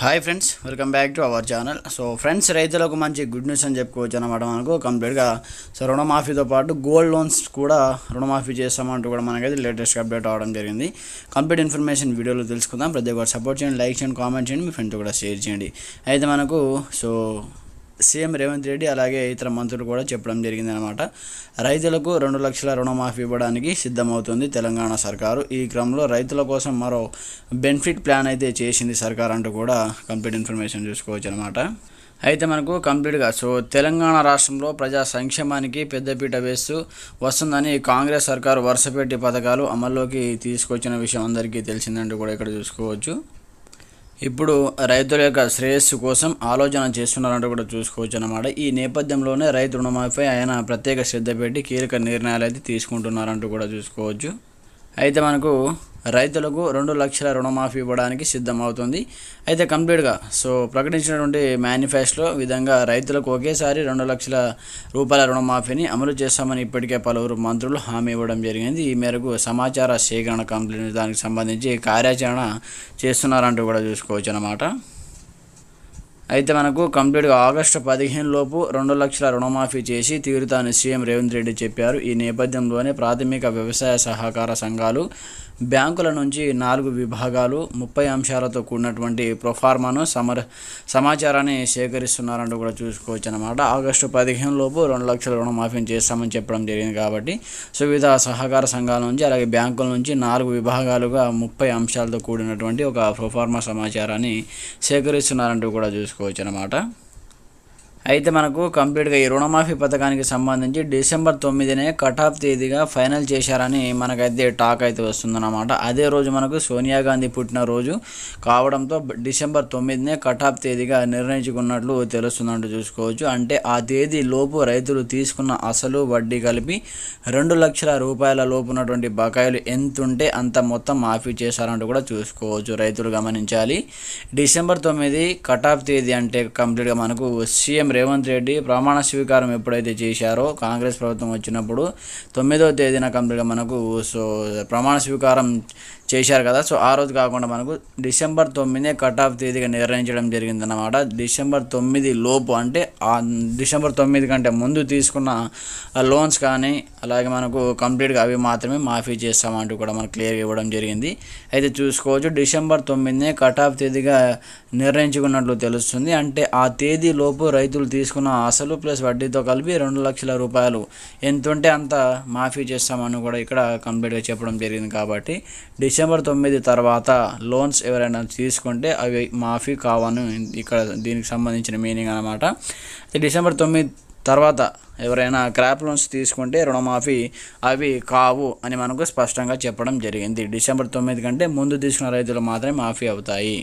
Hi friends welcome back to our channel so friends రైతులకు మంచి good news అని చెప్పుకోవచ్చు అనమాట మనకు. కంప్లీట్గా సో రుణమాఫీతో పాటు గోల్డ్ లోన్స్ కూడా రుణమాఫీ చేస్తామంటూ కూడా మనకైతే లేటెస్ట్ అప్డేట్ అవడం జరిగింది. కంప్లీట్ ఇన్ఫర్మేషన్ వీడియోలో తెలుసుకుందాం. ప్రతి ఒక్కరు సపోర్ట్ చేయండి లైక్ చేయండి కామెంట్ చేయండి మీ ఫ్రెండ్తో కూడా షేర్ చేయండి. అయితే మనకు సో సీఎం రేవంత్ రెడ్డి అలాగే ఇతర మంత్రులు కూడా చెప్పడం జరిగింది అనమాట రైతులకు రెండు లక్షల రుణమాఫీ ఇవ్వడానికి సిద్ధమవుతుంది తెలంగాణ సర్కారు. ఈ క్రమంలో రైతుల కోసం మరో బెనిఫిట్ ప్లాన్ అయితే చేసింది సర్కార్ అంటూ కూడా కంప్లీట్ ఇన్ఫర్మేషన్ చూసుకోవచ్చు అనమాట అయితే మనకు కంప్లీట్గా సో తెలంగాణ రాష్ట్రంలో ప్రజా సంక్షేమానికి పెద్దపీట వేస్తూ వస్తుందని కాంగ్రెస్ సర్కారు వరుసపెట్టి పథకాలు అమల్లోకి తీసుకొచ్చిన విషయం అందరికీ తెలిసిందంటూ కూడా ఇక్కడ చూసుకోవచ్చు. ఇప్పుడు రైతుల యొక్క శ్రేయస్సు కోసం ఆలోచన చేస్తున్నారంటూ కూడా చూసుకోవచ్చు అన్నమాట. ఈ నేపథ్యంలోనే రైతు రుణమాఫీ ఆయన ప్రత్యేక శ్రద్ధ పెట్టి కీలక నిర్ణయాలు అయితే తీసుకుంటున్నారంటూ కూడా చూసుకోవచ్చు. అయితే మనకు రైతులకు రెండు లక్షల రుణమాఫీ ఇవ్వడానికి సిద్ధమవుతుంది. అయితే కంప్లీట్గా సో ప్రకటించినటువంటి మేనిఫెస్టో విధంగా రైతులకు ఒకేసారి రెండు లక్షల రూపాయల రుణమాఫీని అమలు చేస్తామని ఇప్పటికే పలువురు మంత్రులు హామీ ఇవ్వడం జరిగింది. ఈ మేరకు సమాచార సేకరణ కంప్లీట్ దానికి సంబంధించి కార్యాచరణ చేస్తున్నారంటూ కూడా చూసుకోవచ్చు అన్నమాట. అయితే మనకు కంప్లీట్గా ఆగస్టు పదిహేను లోపు రెండు లక్షల రుణమాఫీ చేసి తీరుతానని సీఎం రేవంత్ రెడ్డి చెప్పారు. ఈ నేపథ్యంలోనే ప్రాథమిక వ్యవసాయ సహకార సంఘాలు బ్యాంకుల నుంచి నాలుగు విభాగాలు ముప్పై అంశాలతో కూడినటువంటి ప్రొఫార్మాను సమర సమాచారాన్ని సేకరిస్తున్నారంటూ కూడా చూసుకోవచ్చు అనమాట ఆగస్టు పదిహేను లోపు రెండు లక్షల రుణమాఫీని చేస్తామని చెప్పడం జరిగింది కాబట్టి సో వివిధ సహకార సంఘాల నుంచి అలాగే బ్యాంకుల నుంచి నాలుగు విభాగాలుగా ముప్పై అంశాలతో కూడినటువంటి ఒక ప్రొఫార్మా సమాచారాన్ని సేకరిస్తున్నారంటూ కూడా చూసుకోవచ్చు అనమాట అయితే మనకు కంప్లీట్గా ఈ రుణమాఫీ పథకానికి సంబంధించి డిసెంబర్ తొమ్మిదినే కట్ ఆఫ్ తేదీగా ఫైనల్ చేశారని మనకైతే టాక్ అయితే వస్తుందన్నమాట. అదే రోజు మనకు సోనియా గాంధీ పుట్టినరోజు కావడంతో డిసెంబర్ తొమ్మిదినే కట్ ఆఫ్ తేదీగా నిర్ణయించుకున్నట్లు తెలుస్తుందంటూ చూసుకోవచ్చు. అంటే ఆ తేదీ లోపు రైతులు తీసుకున్న అసలు వడ్డీ కలిపి రెండు లక్షల రూపాయల లోపు ఉన్నటువంటి బకాయిలు ఎంత ఉంటే అంత మొత్తం మాఫీ చేశారంటూ కూడా చూసుకోవచ్చు రైతులు గమనించాలి. డిసెంబర్ తొమ్మిది కట్ ఆఫ్ తేదీ అంటే కంప్లీట్గా మనకు సీఎం రేవంత్ రెడ్డి ప్రమాణ స్వీకారం ఎప్పుడైతే చేశారో కాంగ్రెస్ ప్రభుత్వం వచ్చినప్పుడు తొమ్మిదవ తేదీన కంప్లీట్గా మనకు సో ప్రమాణ స్వీకారం చేశారు కదా. సో ఆ రోజు కాకుండా మనకు డిసెంబర్ తొమ్మిదే కట్ ఆఫ్ తేదీగా నిర్ణయించడం జరిగిందన్నమాట. డిసెంబర్ తొమ్మిది లోపు అంటే ఆ డిసెంబర్ తొమ్మిది కంటే ముందు తీసుకున్న లోన్స్ కానీ అలాగే మనకు కంప్లీట్గా అవి మాత్రమే మాఫీ చేస్తామంటూ కూడా మనకు క్లియర్గా ఇవ్వడం జరిగింది. అయితే చూసుకోవచ్చు డిసెంబర్ తొమ్మిదినే కట్ ఆఫ్ తేదీగా నిర్ణయించుకున్నట్లు తెలుస్తుంది. అంటే ఆ తేదీ లోపు రైతులు తీసుకున్న అసలు ప్లస్ వడ్డీతో కలిపి రెండు లక్షల రూపాయలు ఎంత ఉంటే అంత మాఫీ చేస్తామని కూడా ఇక్కడ కంప్లీట్గా చెప్పడం జరిగింది కాబట్టి డిసెంబర్ తొమ్మిది తర్వాత లోన్స్ ఎవరైనా తీసుకుంటే అవి మాఫీ కావని ఇక్కడ దీనికి సంబంధించిన మీనింగ్ అనమాట డిసెంబర్ తొమ్మిది తర్వాత ఎవరైనా క్రాప్ లోన్స్ తీసుకుంటే రుణమాఫీ అవి కావు అని మనకు స్పష్టంగా చెప్పడం జరిగింది. డిసెంబర్ తొమ్మిది కంటే ముందు తీసుకున్న రైతులు మాత్రమే మాఫీ అవుతాయి.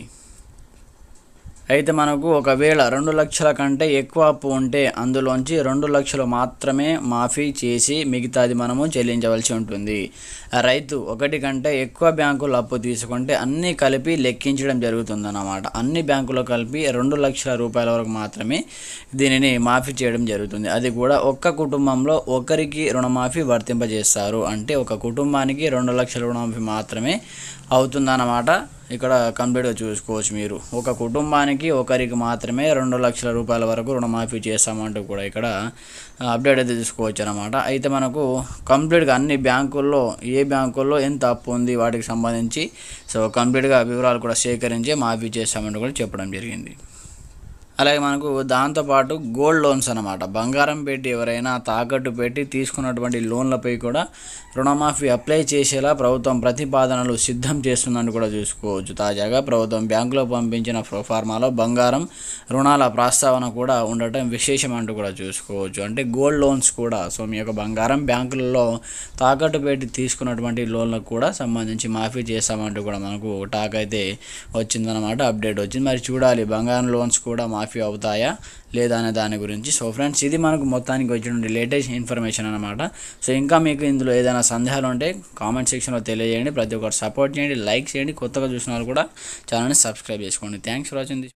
అయితే మనకు ఒకవేళ రెండు లక్షల కంటే ఎక్కువ అప్పు ఉంటే అందులోంచి రెండు లక్షలు మాత్రమే మాఫీ చేసి మిగతాది మనము చెల్లించవలసి ఉంటుంది. రైతు ఒకటి కంటే ఎక్కువ బ్యాంకులు అప్పు తీసుకుంటే అన్నీ కలిపి లెక్కించడం జరుగుతుందన్నమాట. అన్ని బ్యాంకులు కలిపి రెండు లక్షల రూపాయల వరకు మాత్రమే దీనిని మాఫీ చేయడం జరుగుతుంది. అది కూడా ఒక్క కుటుంబంలో ఒకరికి రుణమాఫీ వర్తింపజేస్తారు. అంటే ఒక కుటుంబానికి రెండు లక్షల రుణమాఫీ మాత్రమే అవుతుందన్నమాట. ఇక్కడ కంప్లీట్గా చూసుకోవచ్చు మీరు. ఒక కుటుంబానికి ఒకరికి మాత్రమే రెండు లక్షల రూపాయల వరకు రుణమాఫీ చేస్తామంటూ కూడా ఇక్కడ అప్డేట్ అయితే తీసుకోవచ్చు అనమాట అయితే మనకు కంప్లీట్గా అన్ని బ్యాంకుల్లో ఏ బ్యాంకుల్లో ఎంత అప్పు ఉంది వాటికి సంబంధించి సో కంప్లీట్గా వివరాలు కూడా సేకరించి మాఫీ చేస్తామంటూ కూడా చెప్పడం జరిగింది. అలాగే మనకు దాంతోపాటు గోల్డ్ లోన్స్ అనమాట బంగారం పెట్టి ఎవరైనా తాకట్టు పెట్టి తీసుకున్నటువంటి లోన్లపై కూడా రుణమాఫీ అప్లై చేసేలా ప్రభుత్వం ప్రతిపాదనలు సిద్ధం చేస్తుందని కూడా చూసుకోవచ్చు. తాజాగా ప్రభుత్వం బ్యాంకులో పంపించిన ప్రొఫార్మాలో బంగారం రుణాల ప్రస్తావన కూడా ఉండటం విశేషం అంటూ కూడా చూసుకోవచ్చు. అంటే గోల్డ్ లోన్స్ కూడా సో మీ యొక్క బంగారం బ్యాంకులలో తాకట్టు పెట్టి తీసుకున్నటువంటి లోన్లకు కూడా సంబంధించి మాఫీ చేస్తామంటూ కూడా మనకు టాక్ అయితే వచ్చిందనమాట అప్డేట్ వచ్చింది. మరి చూడాలి బంగారం లోన్స్ కూడా మాఫీ అవుతాయా లేదా అనే దాని గురించి. సో ఫ్రెండ్స్ ఇది మనకు మొత్తానికి వచ్చిన లేటెస్ట్ ఇన్ఫర్మేషన్ అనమాట సో ఇంకా మీకు ఇందులో ఏదైనా సందేహాలు ఉంటే కామెంట్ సెక్షన్లో తెలియజేయండి. ప్రతి ఒక్కరు సపోర్ట్ చేయండి లైక్ చేయండి. కొత్తగా చూసిన వాళ్ళు కూడా ఛానల్ని సబ్స్క్రైబ్ చేసుకోండి. Thanks for watching this